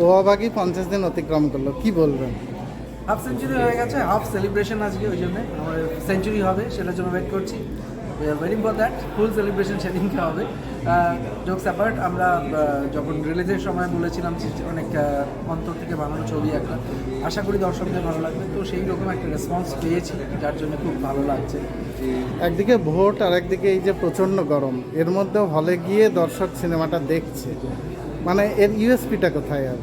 ওয়াবাগি পঞ্চাশ দিন অতিক্রম করল কি বলবেন? হাফ সেঞ্চুরি হয়ে গেছে হাফ সেলিব্রেশন আজকে ওই জন্য। আমাদের সেঞ্চুরি হবে সেটার জন্য ওয়েট করছি। We are waiting for that full celebration সেদিনকে হবে। জোকস অ্যাপার্ট আমরা যখন রিলিজের সময় বলেছিলাম যে অনেক অন্তর থেকে বানানো ছবি একটা আশা করি দর্শকদের ভালো লাগবে। তো সেই রকম একটা রেসপন্স পেয়েছি যার জন্য খুব ভালো লাগছে। একদিকে ভোট আর একদিকে এই যে প্রচণ্ড গরম এর মধ্যেও হলে গিয়ে দর্শক সিনেমাটা দেখছে। মানে এর ইউএসপিটা কোথায় আর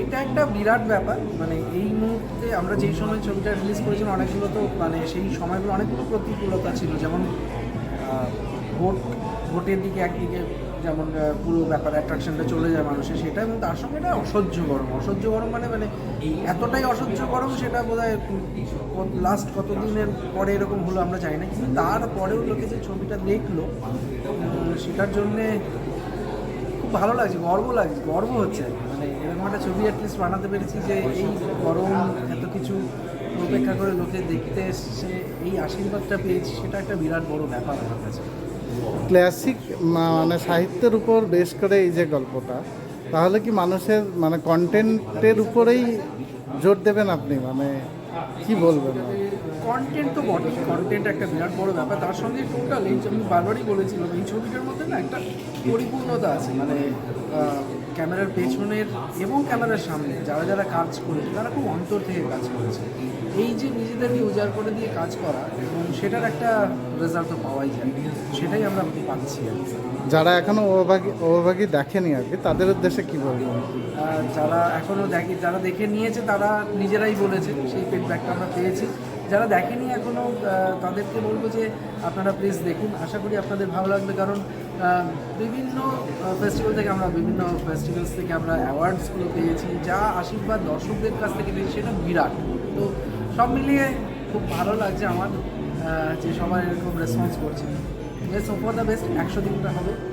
এটা একটা বিরাট ব্যাপার। মানে এই মুহূর্তে আমরা যেই সময় ছবিটা রিলিজ করেছিলাম অনেকগুলো তো মানে সেই সময়গুলো অনেকগুলো প্রতিকূলতা ছিল। যেমন ভোট, ভোটের দিকে একদিকে যেমন পুরো ব্যাপার অ্যাট্রাকশনটা চলে যায় মানুষের, সেটা এবং তার সঙ্গে এটা অসহ্য গরম। অসহ্য গরম মানে মানে এতটাই অসহ্য গরম সেটা বোধ হয় লাস্ট কতদিনের পরে এরকম হলো আমরা জানি না। কিন্তু তারপরেও লোকে যে ছবিটা দেখল সেটার জন্যে ভালো লাগছে, গর্ব লাগছে, গর্ব হচ্ছে। মানে এরকম একটা ছবি অ্যাটলিস্ট বানাতে পেরেছি যে এই গরম এত কিছু উপেক্ষা করে লোকে দেখতে এসছে, এই আশীর্বাদটা পেয়েছি, সেটা একটা বিরাট বড় ব্যাপার আমার কাছে ক্লাসিক মানে সাহিত্যের উপর বেশ করে এই যে গল্পটা, তাহলে কি মানুষের মানে কন্টেন্টের উপরেই জোর দেবেন আপনি মানে কি বলবেন? কন্টেন্ট তো বটে কন্টেন্ট একটা বিরাট বড় ব্যাপার। তার সঙ্গে টোটাল এই আমি বারবারই বলেছিলাম এই ছবিটার মধ্যে না একটা পরিপূর্ণতা আছে। মানে ক্যামেরার পেছনের এবং ক্যামেরার সামনে যারা যারা কাজ করেছে তারা খুব অন্তর থেকে কাজ করেছে। এই যে নিজেদেরকে উজাড় করে দিয়ে কাজ করা এবং সেটার একটা রেজাল্ট তো পাওয়াই যায়। সেটাই আমরা পাচ্ছি আর কি। যারা এখনও ওভাগি ওভাগি দেখেনি আর কি তাদের উদ্দেশ্যে কি বলবেন আর যারা এখনও দেখে যারা দেখে নিয়েছে তারা নিজেরাই বলেছে সেই ফিডব্যাকটা আমরা পেয়েছি। যারা দেখেনি এখনও তাদেরকে বলব যে আপনারা প্লিজ দেখুন। আশা করি আপনাদের ভালো লাগবে কারণ বিভিন্ন ফেস্টিভ্যাল থেকে আমরা বিভিন্ন ফেস্টিভ্যালস থেকে আমরা অ্যাওয়ার্ডসগুলো পেয়েছি। যা আশীর্বাদ দর্শকদের কাছ থেকে পেয়েছি, সেটা বিরাট। তো সব মিলিয়ে খুব ভালো লাগছে আমার যে সবাই এরকম রেসপন্স করছে। বেস্ট ফর দ্য বেস্ট একশো দিনটা হবে।